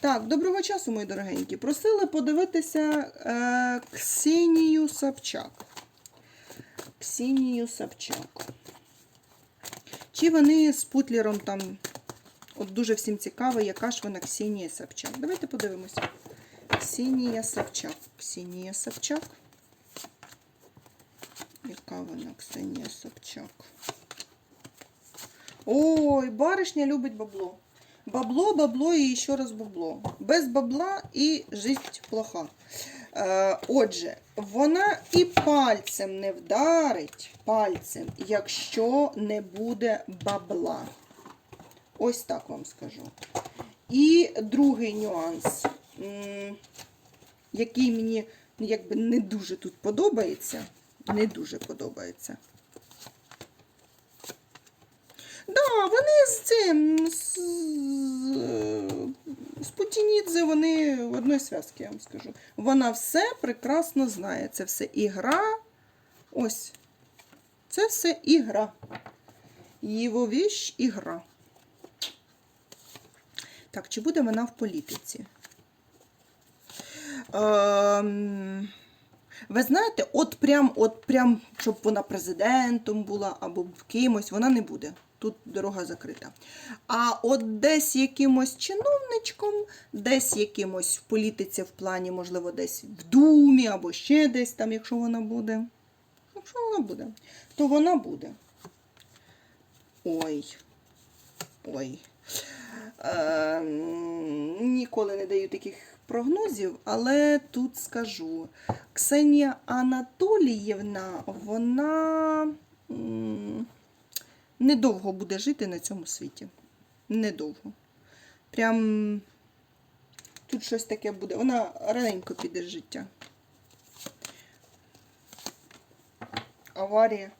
Так, доброго часу, мої дорогенькі. Просили подивитися е, Ксенію Собчак. Ксенію Собчак. Чи вони з Путлером там. От дуже всім цікаво, яка ж вона Ксенія Собчак. Давайте подивимося. Ксенія Собчак. Ксенія Собчак. Яка вона Ксенія Собчак? Ой, баришня любить бабло. Бабло, бабло і ще раз бабло. Без бабла і життя плоха. Е, отже, вона і пальцем не вдарить пальцем, якщо не буде бабла. Ось так вам скажу. І другий нюанс, який мені ну, якби не дуже тут подобається. Не дуже подобається. Да, вони з цим, з Путінідзе, вони в одної зв'язки, я вам скажу. Вона все прекрасно знає. Це все ігра. Ось. Це все ігра. Його віч ігра. Так, чи буде вона в політиці? Ем, ви знаєте, от прям, от прям, щоб вона президентом була або кимось, вона не буде. Тут дорога закрита. А от десь якимось чиновничком, десь якимось в політиці в плані, можливо, десь в Думі або ще десь там, якщо вона буде. Якщо вона буде, то вона буде. Ой. Ой. Е, ніколи не даю таких прогнозів, але тут скажу. Ксенія Анатоліївна, вона недовго буде жити на цьому світі. Недовго. Прям тут щось таке буде. Вона раненько піде з життя. Аварія.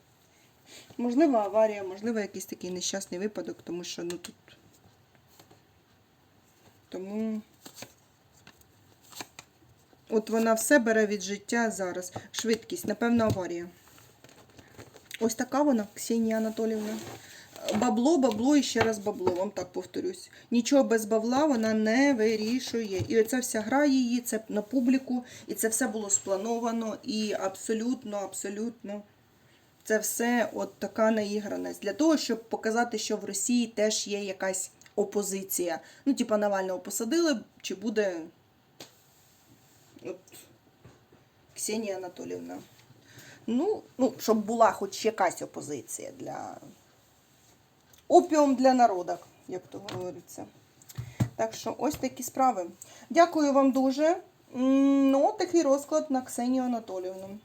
Можливо, аварія, можливо, якийсь такий нещасний випадок, тому що ну тут. Тому. От вона все бере від життя зараз. Швидкість, напевно, аварія. Ось така вона, Ксенія Анатоліївна. Бабло, бабло і ще раз бабло, вам так повторюсь. Нічого без бабла вона не вирішує. І оця вся гра її, це на публіку, і це все було сплановано. І абсолютно, абсолютно. Це все от така наіграність. Для того, щоб показати, що в Росії теж є якась опозиція. Ну, типа Навального посадили, чи буде от, Ксенія Анатоліївна. Ну, ну, щоб була хоч якась опозиція для опіум для народу, як то говориться. Так що ось такі справи. Дякую вам дуже. Ну, такий розклад на Ксенію Анатоліївну.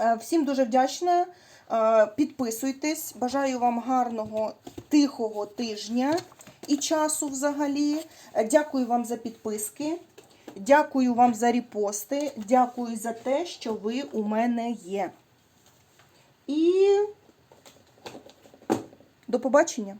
Е, Всім дуже вдячна. Е, Підписуйтесь. Бажаю вам гарного, тихого тижня і часу взагалі. Е, Дякую вам за підписки. Дякую вам за репости. Дякую за те, що ви у мене є. І до побачення!